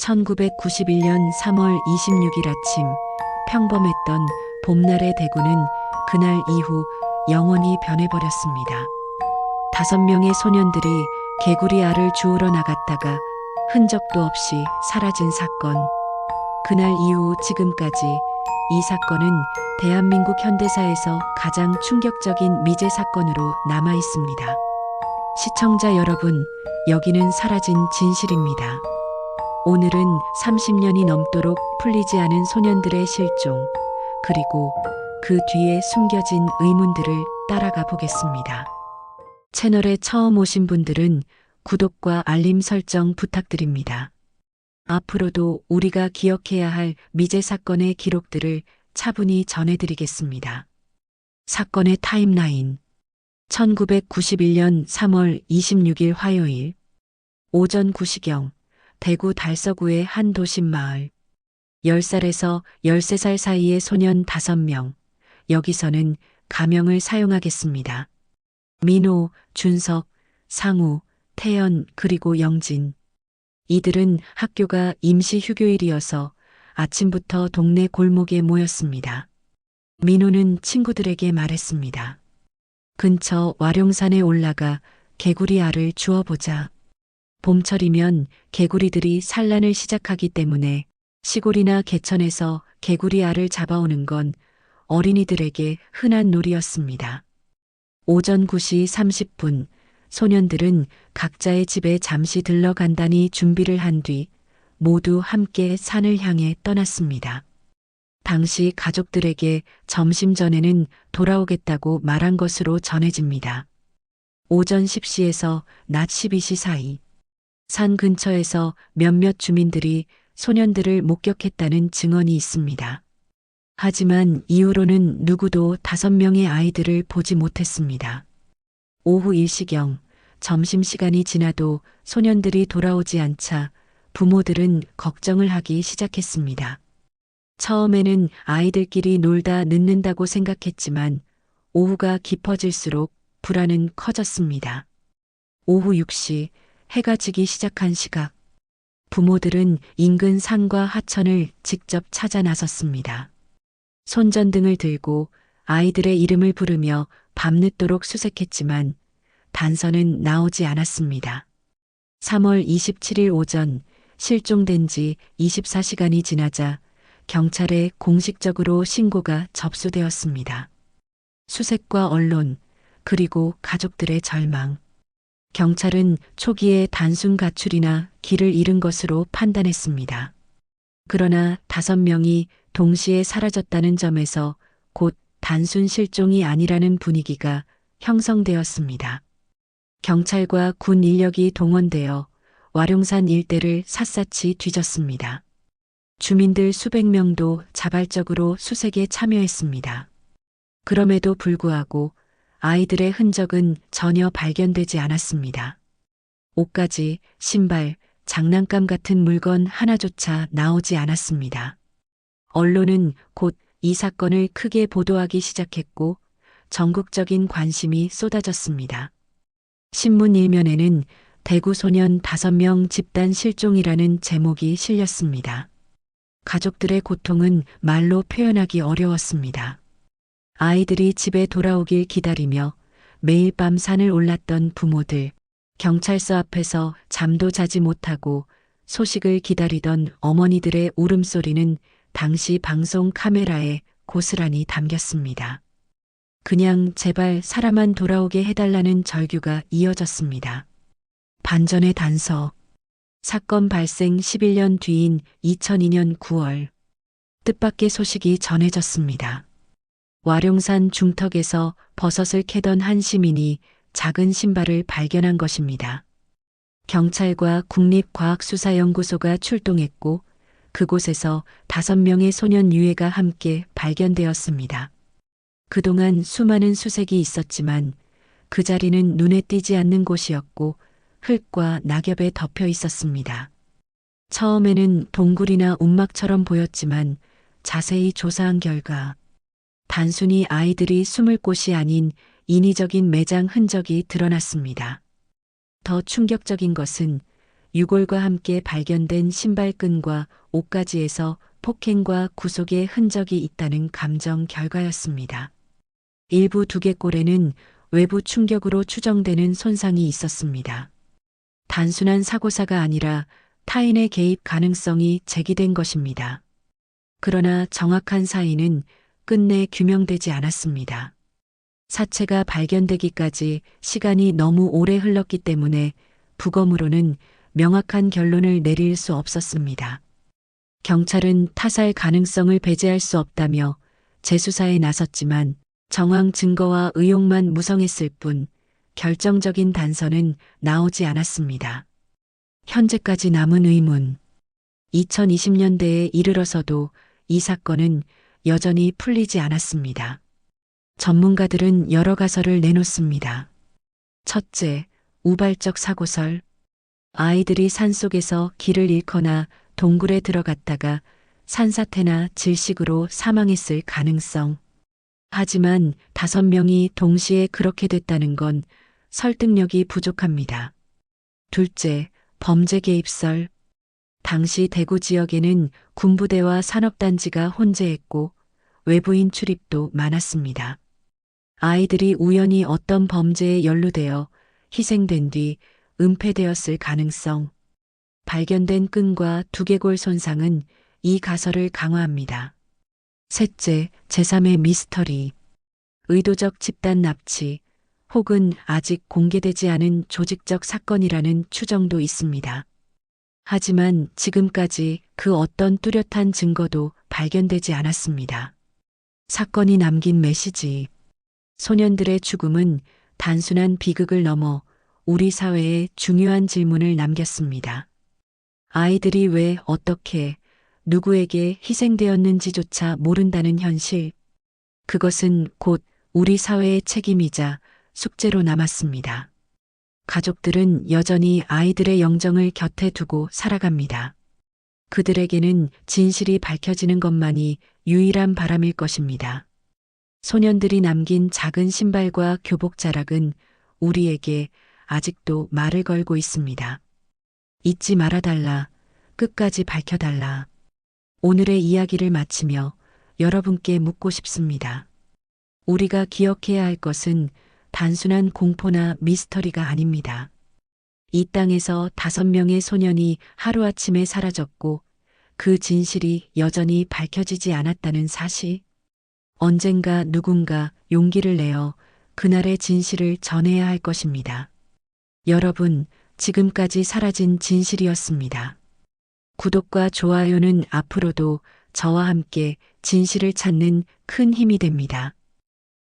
1991년 3월 26일 아침 평범했던 봄날의 대구는 그날 이후 영원히 변해버렸습니다. 다섯 명의 소년들이 개구리 알을 주우러 나갔다가 흔적도 없이 사라진 사건. 그날 이후 지금까지 이 사건은 대한민국 현대사에서 가장 충격적인 미제 사건으로 남아 있습니다. 시청자 여러분, 여기는 사라진 진실입니다. 오늘은 30년이 넘도록 풀리지 않은 소년들의 실종, 그리고 그 뒤에 숨겨진 의문들을 따라가 보겠습니다. 채널에 처음 오신 분들은 구독과 알림 설정 부탁드립니다. 앞으로도 우리가 기억해야 할 미제 사건의 기록들을 차분히 전해드리겠습니다. 사건의 타임라인 1991년 3월 26일 화요일 오전 9시경 대구 달서구의 한 도심 마을 10살에서 13살 사이의 소년 5명 여기서는 가명을 사용하겠습니다. 민호, 준석, 상우, 태연 그리고 영진 이들은 학교가 임시 휴교일이어서 아침부터 동네 골목에 모였습니다. 민호는 친구들에게 말했습니다. 근처 와룡산에 올라가 개구리 알을 주워보자. 봄철이면 개구리들이 산란을 시작하기 때문에 시골이나 개천에서 개구리 알을 잡아오는 건 어린이들에게 흔한 놀이였습니다. 오전 9시 30분 소년들은 각자의 집에 잠시 들러간다니 준비를 한 뒤 모두 함께 산을 향해 떠났습니다. 당시 가족들에게 점심 전에는 돌아오겠다고 말한 것으로 전해집니다. 오전 10시에서 낮 12시 사이 산 근처에서 몇몇 주민들이 소년들을 목격했다는 증언이 있습니다. 하지만 이후로는 누구도 다섯 명의 아이들을 보지 못했습니다. 오후 1시경 점심시간이 지나도 소년들이 돌아오지 않자 부모들은 걱정을 하기 시작했습니다. 처음에는 아이들끼리 놀다 늦는다고 생각했지만 오후가 깊어질수록 불안은 커졌습니다. 오후 6시 해가 지기 시작한 시각 부모들은 인근 산과 하천을 직접 찾아 나섰습니다. 손전등을 들고 아이들의 이름을 부르며 밤늦도록 수색했지만 단서는 나오지 않았습니다. 3월 27일 오전 실종된 지 24시간이 지나자 경찰에 공식적으로 신고가 접수되었습니다. 수색과 언론, 그리고 가족들의 절망. 경찰은 초기에 단순 가출이나 길을 잃은 것으로 판단했습니다. 그러나 다섯 명이 동시에 사라졌다는 점에서 곧 단순 실종이 아니라는 분위기가 형성되었습니다. 경찰과 군 인력이 동원되어 와룡산 일대를 샅샅이 뒤졌습니다. 주민들 수백 명도 자발적으로 수색에 참여했습니다. 그럼에도 불구하고 아이들의 흔적은 전혀 발견되지 않았습니다. 옷가지, 신발, 장난감 같은 물건 하나조차 나오지 않았습니다. 언론은 곧 이 사건을 크게 보도하기 시작했고 전국적인 관심이 쏟아졌습니다. 신문 일면에는 대구 소년 5명 집단 실종이라는 제목이 실렸습니다. 가족들의 고통은 말로 표현하기 어려웠습니다. 아이들이 집에 돌아오길 기다리며 매일 밤 산을 올랐던 부모들, 경찰서 앞에서 잠도 자지 못하고 소식을 기다리던 어머니들의 울음소리는 당시 방송 카메라에 고스란히 담겼습니다. 그냥 제발 사람만 돌아오게 해달라는 절규가 이어졌습니다. 반전의 단서. 사건 발생 11년 뒤인 2002년 9월. 뜻밖의 소식이 전해졌습니다. 와룡산 중턱에서 버섯을 캐던 한 시민이 작은 신발을 발견한 것입니다. 경찰과 국립과학수사연구소가 출동했고 그곳에서 다섯 명의 소년 유해가 함께 발견되었습니다. 그동안 수많은 수색이 있었지만 그 자리는 눈에 띄지 않는 곳이었고 흙과 낙엽에 덮여 있었습니다. 처음에는 동굴이나 움막처럼 보였지만 자세히 조사한 결과 단순히 아이들이 숨을 곳이 아닌 인위적인 매장 흔적이 드러났습니다. 더 충격적인 것은 유골과 함께 발견된 신발끈과 옷가지에서 폭행과 구속의 흔적이 있다는 감정 결과였습니다. 일부 두개골에는 외부 충격으로 추정되는 손상이 있었습니다. 단순한 사고사가 아니라 타인의 개입 가능성이 제기된 것입니다. 그러나 정확한 사인은 끝내 규명되지 않았습니다. 사체가 발견되기까지 시간이 너무 오래 흘렀기 때문에 부검으로는 명확한 결론을 내릴 수 없었습니다. 경찰은 타살 가능성을 배제할 수 없다며 재수사에 나섰지만 정황 증거와 의혹만 무성했을 뿐 결정적인 단서는 나오지 않았습니다. 현재까지 남은 의문. 2020년대에 이르러서도 이 사건은 여전히 풀리지 않았습니다. 전문가들은 여러 가설을 내놓습니다. 첫째, 우발적 사고설. 아이들이 산속에서 길을 잃거나 동굴에 들어갔다가 산사태나 질식으로 사망했을 가능성. 하지만 다섯 명이 동시에 그렇게 됐다는 건 설득력이 부족합니다. 둘째, 범죄 개입설. 당시 대구 지역에는 군부대와 산업단지가 혼재했고 외부인 출입도 많았습니다. 아이들이 우연히 어떤 범죄에 연루되어 희생된 뒤 은폐되었을 가능성. 발견된 끈과 두개골 손상은 이 가설을 강화합니다. 셋째, 제3의 미스터리. 의도적 집단 납치 혹은 아직 공개되지 않은 조직적 사건이라는 추정도 있습니다. 하지만 지금까지 그 어떤 뚜렷한 증거도 발견되지 않았습니다. 사건이 남긴 메시지. 소년들의 죽음은 단순한 비극을 넘어 우리 사회에 중요한 질문을 남겼습니다. 아이들이 왜 어떻게 누구에게 희생되었는지조차 모른다는 현실. 그것은 곧 우리 사회의 책임이자 숙제로 남았습니다. 가족들은 여전히 아이들의 영정을 곁에 두고 살아갑니다. 그들에게는 진실이 밝혀지는 것만이 유일한 바람일 것입니다. 소년들이 남긴 작은 신발과 교복 자락은 우리에게 아직도 말을 걸고 있습니다. 잊지 말아달라. 끝까지 밝혀달라. 오늘의 이야기를 마치며 여러분께 묻고 싶습니다. 우리가 기억해야 할 것은 단순한 공포나 미스터리가 아닙니다. 이 땅에서 다섯 명의 소년이 하루아침에 사라졌고 그 진실이 여전히 밝혀지지 않았다는 사실. 언젠가 누군가 용기를 내어 그날의 진실을 전해야 할 것입니다. 여러분, 지금까지 사라진 진실이었습니다. 구독과 좋아요는 앞으로도 저와 함께 진실을 찾는 큰 힘이 됩니다.